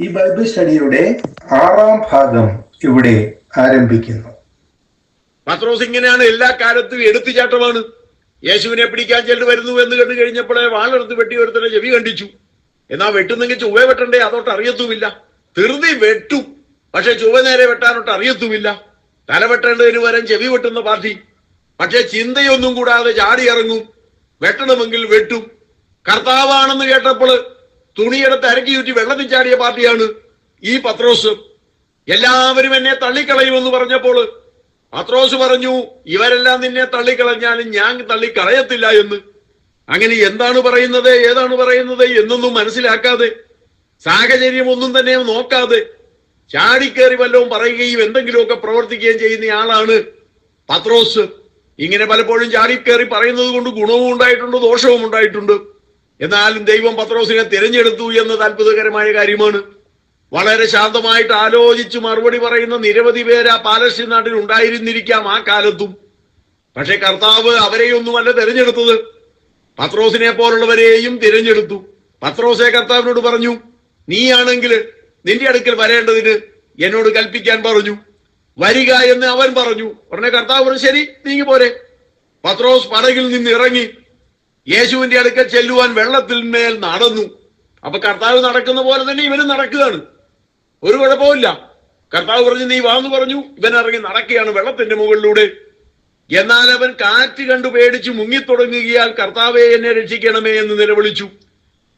ഈ ബൈബിൾ സ്റ്റഡിയുടെ ആറാം ഭാഗം ഇവിടെ ആരംഭിക്കുന്നു. പത്രോസ് ഇങ്ങനെയാണ് എല്ലാ കാലത്തും എടുത്തുചാട്ടമാണ്. യേശുവിനെ പിടിക്കാൻ ചെല്ലു വരുന്നു എന്ന് കണ്ടു കഴിഞ്ഞപ്പോഴേ വാളെടുത്ത് വെട്ടി ഒരുത്തനെ ചെവി കണ്ടിച്ചു. എന്നാ വെട്ടുന്നെങ്കിൽ ചുവ വെട്ടണ്ടേ അതോട്ട് അറിയത്തുമില്ല. ധൃതി വെട്ടു. പക്ഷെ ചുവ നേരെ വെട്ടാനോട്ട് അറിയത്തുമില്ല. തല വെട്ടേണ്ടതിന് വരം ചെവി വെട്ടുന്ന പാർട്ടി. പക്ഷെ ചിന്തയൊന്നും കൂടാതെ ചാടി ഇറങ്ങും. വെട്ടണമെങ്കിൽ വെട്ടും. കർത്താവാണെന്ന് കേട്ടപ്പോൾ തുണിയെടുത്ത് അരക്കി ചുറ്റി വെള്ളത്തിൽ ചാടിയ പാർട്ടിയാണ് ഈ പത്രോസ്. എല്ലാവരും എന്നെ തള്ളിക്കളയുമെന്ന് പറഞ്ഞപ്പോൾ പത്രോസ് പറഞ്ഞു ഇവരെല്ലാം നിന്നെ തള്ളിക്കളഞ്ഞാലും ഞാൻ തള്ളിക്കളയത്തില്ല എന്ന്. അങ്ങനെ എന്താണ് പറയുന്നത് ഏതാണ് പറയുന്നത് എന്നൊന്നും മനസ്സിലാക്കാതെ സാഹചര്യം ഒന്നും തന്നെ നോക്കാതെ ചാടിക്കേറി വല്ലതും പറയുകയും എന്തെങ്കിലുമൊക്കെ പ്രവർത്തിക്കുകയും ചെയ്യുന്ന ആളാണ് പത്രോസ്. ഇങ്ങനെ പലപ്പോഴും ചാടിക്കേറി പറയുന്നത് കൊണ്ട് ഗുണവും ഉണ്ടായിട്ടുണ്ട് ദോഷവും ഉണ്ടായിട്ടുണ്ട്. എന്നാലും ദൈവം പത്രോസിനെ തിരഞ്ഞെടുത്തു എന്നത് അത്ഭുതകരമായ കാര്യമാണ്. വളരെ ശാന്തമായിട്ട് ആലോചിച്ച് മറുപടി പറയുന്ന നിരവധി പേര് ആ പാലസ്തീൻ നാട്ടിൽ ഉണ്ടായിരുന്നിരിക്കാം ആ കാലത്തും. പക്ഷെ കർത്താവ് അവരെയൊന്നുമല്ല തിരഞ്ഞെടുത്തത്. പത്രോസിനെ പോലുള്ളവരെയും തിരഞ്ഞെടുത്തു. പത്രോസെ കർത്താവിനോട് പറഞ്ഞു നീയാണെങ്കിൽ നിന്റെ അടുക്കൽ വരേണ്ടതിന് എന്നോട് കൽപ്പിക്കാൻ പറഞ്ഞു. വരിക എന്ന് അവൻ പറഞ്ഞു. ഉടനെ കർത്താവ് പറഞ്ഞു ശരി നീങ്ങി പോരെ. പത്രോസ് പടകിൽ നിന്ന് ഇറങ്ങി യേശുവിന്റെ അടുക്കൽ ചെല്ലുവാൻ വെള്ളത്തിന്മേൽ നടന്നു. അപ്പൊ കർത്താവ് നടക്കുന്ന പോലെ തന്നെ ഇവനും നടക്കുകയാണ്. ഒരു കുഴപ്പമില്ല കർത്താവ് പറഞ്ഞു നീ വാന്ന് പറഞ്ഞു. ഇവൻ ഇറങ്ങി നടക്കുകയാണ് വെള്ളത്തിന്റെ മുകളിലൂടെ. എന്നാൽ അവൻ കാറ്റ് കണ്ടു പേടിച്ച് മുങ്ങിത്തുടങ്ങുകയാൽ കർത്താവെ എന്നെ രക്ഷിക്കണമേ എന്ന് നിലവിളിച്ചു.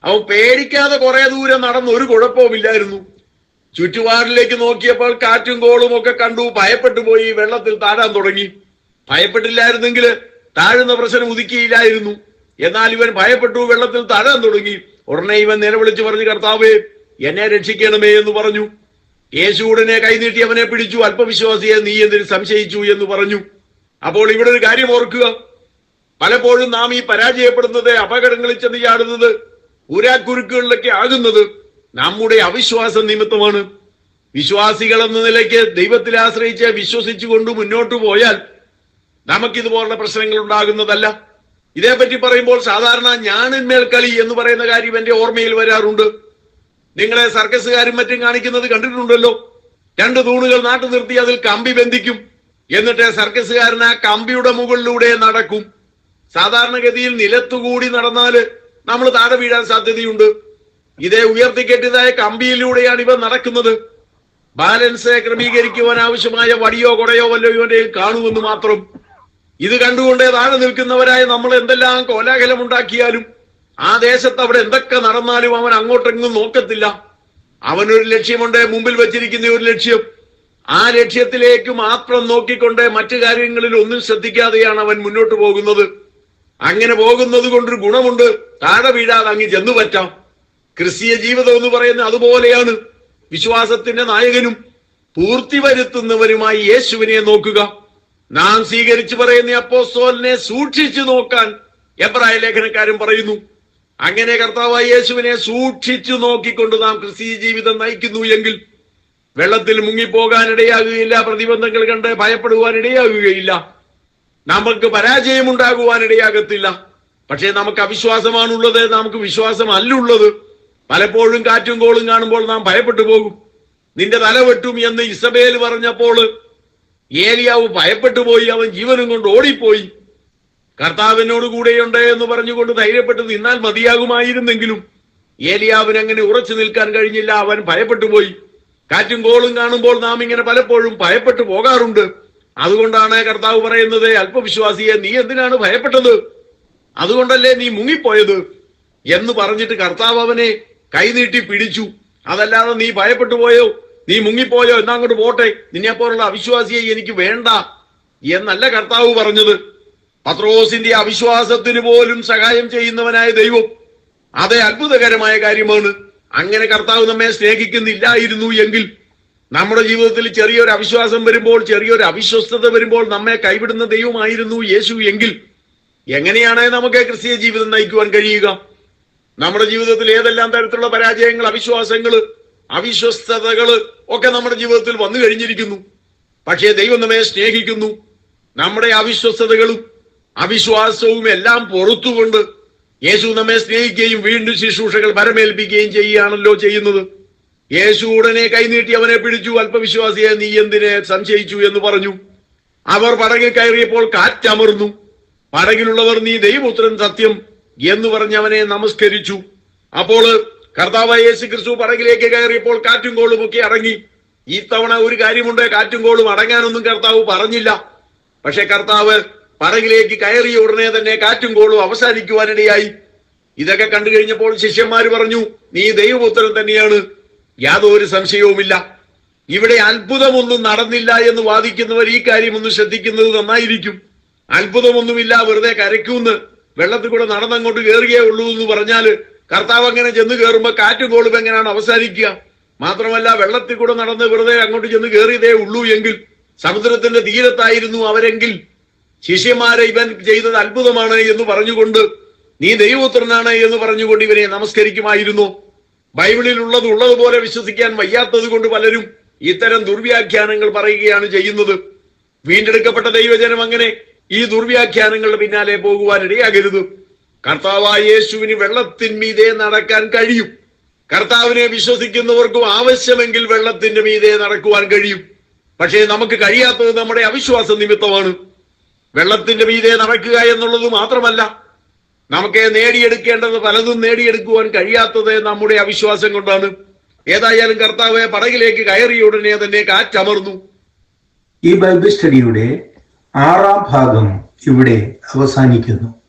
അവൻ പേടിക്കാതെ കുറെ ദൂരം നടന്ന് ഒരു കുഴപ്പവുമില്ലായിരുന്നു. ചുറ്റുപാടിലേക്ക് നോക്കിയപ്പോൾ കാറ്റും കോളും ഒക്കെ കണ്ടു. ഭയപ്പെട്ടു പോയി. വെള്ളത്തിൽ താഴാൻ തുടങ്ങി. ഭയപ്പെട്ടില്ലായിരുന്നെങ്കിൽ താഴുന്ന പ്രശ്നം ഉദിക്കിയില്ലായിരുന്നു എന്നാൽ ഇവൻ ഭയപ്പെട്ടു വെള്ളത്തിൽ താഴാൻ തുടങ്ങി. ഉടനെ ഇവൻ നിലവിളിച്ച് പറഞ്ഞു കർത്താവേ എന്നെ രക്ഷിക്കണമേ എന്ന് പറഞ്ഞു. യേശു ഉടനെ കൈനീട്ടി അവനെ പിടിച്ചു. അല്പവിശ്വാസിയെ നീ എന്തിന് സംശയിച്ചു എന്ന് പറഞ്ഞു. അപ്പോൾ ഇവിടെ ഒരു കാര്യം ഓർക്കുക. പലപ്പോഴും നാം ഈ പരാജയപ്പെടുന്നത് അപകടങ്ങളിൽ ചെന്ന് ചാടുന്നത് ഊരാക്കുരുക്കുകളിലൊക്കെ ആകുന്നത് നമ്മുടെ അവിശ്വാസ നിമിത്തമാണ്. വിശ്വാസികൾ എന്ന നിലയ്ക്ക് ദൈവത്തിൽ ആശ്രയിച്ച് വിശ്വസിച്ചുകൊണ്ട് മുന്നോട്ട് പോയാൽ നമുക്കിതുപോലുള്ള പ്രശ്നങ്ങൾ ഉണ്ടാകുന്നതല്ല. ഇതേപ്പറ്റി പറയുമ്പോൾ സാധാരണ ഞാനിന്മേൽ കളി എന്ന് പറയുന്ന കാര്യം എന്റെ ഓർമ്മയിൽ വരാറുണ്ട്. നിങ്ങളെ സർക്കസുകാരും മറ്റും കാണിക്കുന്നത് കണ്ടിട്ടുണ്ടല്ലോ. രണ്ട് തൂണുകൾ നാട്ടു നിർത്തി അതിൽ കമ്പി ബന്ധിക്കും. എന്നിട്ട് സർക്കസുകാരൻ ആ കമ്പിയുടെ മുകളിലൂടെ നടക്കും. സാധാരണഗതിയിൽ നിലത്തുകൂടി നടന്നാൽ നമ്മൾ താഴെ വീഴാൻ സാധ്യതയുണ്ട്. ഇതേ ഉയർത്തിക്കെട്ടിയതായ കമ്പിയിലൂടെയാണ് ഇവ നടക്കുന്നത്. ബാലൻസ് ക്രമീകരിക്കുവാൻ ആവശ്യമായ വടിയോ കൊടയോ വല്ലോ ഇവന്റെ കാണുമെന്ന് മാത്രം. ഇത് കണ്ടുകൊണ്ടേ താഴെ നിൽക്കുന്നവരായ നമ്മൾ എന്തെല്ലാം കോലാഹലം ഉണ്ടാക്കിയാലും ആ ദേശത്ത് അവിടെ എന്തൊക്കെ നടന്നാലും അവൻ അങ്ങോട്ടെങ്ങും നോക്കത്തില്ല. അവനൊരു ലക്ഷ്യമുണ്ട് മുമ്പിൽ വെച്ചിരിക്കുന്ന ഒരു ലക്ഷ്യം. ആ ലക്ഷ്യത്തിലേക്ക് മാത്രം നോക്കിക്കൊണ്ട് മറ്റു കാര്യങ്ങളിൽ ഒന്നും ശ്രദ്ധിക്കാതെയാണ് അവൻ മുന്നോട്ട് പോകുന്നത്. അങ്ങനെ പോകുന്നത് കൊണ്ടൊരു ഗുണമുണ്ട്. താഴെ വീഴാതെ അങ്ങ് ചെന്നു പറ്റാം. ക്രിസ്തീയ ജീവിതം എന്ന് പറയുന്നത് അതുപോലെയാണ്. വിശ്വാസത്തിന്റെ നായകനും പൂർത്തി വരുത്തുന്നവരുമായി യേശുവിനെ നോക്കുക. നാം സ്വീകരിച്ചു പറയുന്ന അപ്പോസ്തോലിനെ സൂക്ഷിച്ചു നോക്കാൻ എബ്രായ ലേഖനക്കാരും പറയുന്നു. അങ്ങനെ കർത്താവായ യേശുവിനെ സൂക്ഷിച്ചു നോക്കിക്കൊണ്ട് നാം ക്രിസ്തീയ ജീവിതം നയിക്കുന്നു എങ്കിൽ വെള്ളത്തിൽ മുങ്ങിപ്പോകാനിടയാകുകയില്ല പ്രതിബന്ധങ്ങൾ കണ്ട് ഭയപ്പെടുവാനിടയാകുകയില്ല. നമുക്ക് പരാജയം ഉണ്ടാകുവാൻ ഇടയാകത്തില്ല പക്ഷേ നമുക്ക് അവിശ്വാസമാണുള്ളത് നമുക്ക് വിശ്വാസം അല്ലുള്ളത് പലപ്പോഴും കാറ്റും കോളും കാണുമ്പോൾ നാം ഭയപ്പെട്ടു പോകും. നിന്റെ തല വെട്ടും എന്ന് ഇസബേൽ പറഞ്ഞപ്പോൾ ഏലിയാവ് ഭയപ്പെട്ടു പോയി അവൻ ജീവനും കൊണ്ട് ഓടിപ്പോയി. കർത്താവിനോട് കൂടെയുണ്ട് എന്ന് പറഞ്ഞുകൊണ്ട് ധൈര്യപ്പെട്ട് നിന്നാൽ മതിയാകുമായിരുന്നെങ്കിലും ഏലിയാവിന് അങ്ങനെ ഉറച്ചു നിൽക്കാൻ കഴിഞ്ഞില്ല അവൻ ഭയപ്പെട്ടു പോയി. കാറ്റും കോളും കാണുമ്പോൾ നാം ഇങ്ങനെ പലപ്പോഴും ഭയപ്പെട്ടു പോകാറുണ്ട്. അതുകൊണ്ടാണ് കർത്താവ് പറയുന്നത് അല്പവിശ്വാസിയെ നീ എന്തിനാണ് ഭയപ്പെട്ടത്? അതുകൊണ്ടല്ലേ നീ മുങ്ങിപ്പോയത്? എന്ന് പറഞ്ഞിട്ട് കർത്താവ് അവനെ കൈനീട്ടി പിടിച്ചു. അതല്ലാതെ നീ ഭയപ്പെട്ടു പോയോ? നീ മുങ്ങിപ്പോയോ? എന്നാ അങ്ങോട്ട് പോട്ടെ. നിന്നെ പോലുള്ള അവിശ്വാസിയെ എനിക്ക് വേണ്ട എന്നല്ല കർത്താവ് പറഞ്ഞത്. പത്രോസിന്റെ അവിശ്വാസത്തിന് പോലും സഹായം ചെയ്യുന്നവനായ ദൈവം അതേ അത്ഭുതകരമായ കാര്യമാണ്. അങ്ങനെ കർത്താവ് നമ്മെ സ്നേഹിക്കുന്നില്ലായിരുന്നു എങ്കിൽ നമ്മുടെ ജീവിതത്തിൽ ചെറിയൊരു അവിശ്വാസം വരുമ്പോൾ ചെറിയൊരു അവിശ്വസ്തത വരുമ്പോൾ നമ്മെ കൈവിടുന്ന ദൈവമായിരുന്നു യേശു എങ്കിൽ എങ്ങനെയാണ് നമുക്ക് ക്രിസ്തീയ ജീവിതം നയിക്കുവാൻ കഴിയുക? നമ്മുടെ ജീവിതത്തിൽ ഏതെല്ലാം തരത്തിലുള്ള പരാജയങ്ങൾ അവിശ്വാസങ്ങൾ അവിശ്വസ്തതകൾ ഒക്കെ നമ്മുടെ ജീവിതത്തിൽ വന്നു കഴിഞ്ഞിരിക്കുന്നു. പക്ഷേ ദൈവം നമ്മെ സ്നേഹിക്കുന്നു. നമ്മുടെ അവിശ്വസ്തതകളും അവിശ്വാസവും എല്ലാം പുറത്തുകൊണ്ട് യേശു നമ്മെ സ്നേഹിക്കുകയും വീണ്ടും ശുശ്രൂഷകൾ വരമേൽപ്പിക്കുകയും ചെയ്യുകയാണല്ലോ ചെയ്യുന്നത്. യേശു ഉടനെ കൈനീട്ടി അവനെ പിടിച്ചു. അല്പവിശ്വാസിയെ നീ എന്തിനെ സംശയിച്ചു എന്ന് പറഞ്ഞു. അവർ പടകിൽ കയറിയപ്പോൾ കാറ്റമർന്നു പടകിലുള്ളവർ നീ ദൈവപുത്രൻ സത്യം എന്ന് പറഞ്ഞ് അവനെ നമസ്കരിച്ചു. അപ്പോൾ കർത്താവായ യേശു ക്രിസ്തു പടകിലേക്ക് കയറിയപ്പോൾ കാറ്റും കോളും ഒക്കെ അടങ്ങി. ഈ തവണ ഒരു കാര്യമുണ്ട് കാറ്റും കോളും അടങ്ങാനൊന്നും കർത്താവ് പറഞ്ഞില്ല. പക്ഷെ കർത്താവ് പടകിലേക്ക് കയറിയ ഉടനെ തന്നെ കാറ്റും കോളും അവസാനിക്കുവാനിടയായി. ഇതൊക്കെ കണ്ടു കഴിഞ്ഞപ്പോൾ ശിഷ്യന്മാര് പറഞ്ഞു നീ ദൈവപുത്രൻ തന്നെയാണ്. യാതൊരു സംശയവുമില്ല. ഇവിടെ അത്ഭുതമൊന്നും നടന്നില്ല എന്ന് വാദിക്കുന്നവർ ഈ കാര്യം ഒന്ന് ശ്രദ്ധിക്കുന്നത് നന്നായിരിക്കും. അത്ഭുതമൊന്നുമില്ല വെറുതെ കരയ്ക്കൂന്ന് വെള്ളത്തിൽ കൂടെ നടന്നങ്ങോട്ട് കയറുകയേ ഉള്ളൂ എന്ന് പറഞ്ഞാൽ കർത്താവ് അങ്ങനെ ചെന്ന് കയറുമ്പോൾ കാറ്റും കോളും എങ്ങനെയാണ് അവസാനിക്കുക? മാത്രമല്ല വെള്ളത്തിൽ കൂടെ നടന്ന് വെറുതെ അങ്ങോട്ട് ചെന്ന് കയറിയതേ ഉള്ളൂ എങ്കിൽ സമുദ്രത്തിന്റെ തീരത്തായിരുന്നു അവരെങ്കിൽ. ശിഷ്യന്മാരെ ഇവൻ ചെയ്തത് അത്ഭുതമാണ് എന്ന് പറഞ്ഞുകൊണ്ട് നീ ദൈവപുത്രനാണ് എന്ന് പറഞ്ഞുകൊണ്ട് ഇവനെ നമസ്കരിക്കുമായിരുന്നു. ബൈബിളിൽ ഉള്ളത് ഉള്ളതുപോലെ വിശ്വസിക്കാൻ വയ്യാത്തത് കൊണ്ട് പലരും ഇത്തരം ദുർവ്യാഖ്യാനങ്ങൾ പറയുകയാണ് ചെയ്യുന്നത്. വീണ്ടെടുക്കപ്പെട്ട ദൈവജനം അങ്ങനെ ഈ ദുർവ്യാഖ്യാനങ്ങളുടെ പിന്നാലെ പോകുവാൻ ഇടയാകരുത് കർത്താവായ യേശുവിന് വെള്ളത്തിന്മീതെ നടക്കാൻ കഴിയും. കർത്താവിനെ വിശ്വസിക്കുന്നവർക്കും ആവശ്യമെങ്കിൽ വെള്ളത്തിന്റെ മീതെ നടക്കുവാൻ കഴിയും. പക്ഷേ നമുക്ക് കഴിയാത്തത് നമ്മുടെ അവിശ്വാസ നിമിത്തമാണ്. വെള്ളത്തിന്റെ മീതെ നടക്കുക എന്നുള്ളത് മാത്രമല്ല നമുക്ക് നേടിയെടുക്കേണ്ടത് പലതും നേടിയെടുക്കുവാൻ കഴിയാത്തത് നമ്മുടെ അവിശ്വാസം കൊണ്ടാണ്. ഏതായാലും കർത്താവ് പടകിലേക്ക് കയറിയ ഉടനെ തന്നെ കാറ്റമർന്നു. ഈ ബൈബിൾ സ്റ്റഡിയുടെ ആറാം ഭാഗം ഇവിടെ അവസാനിക്കുന്നു.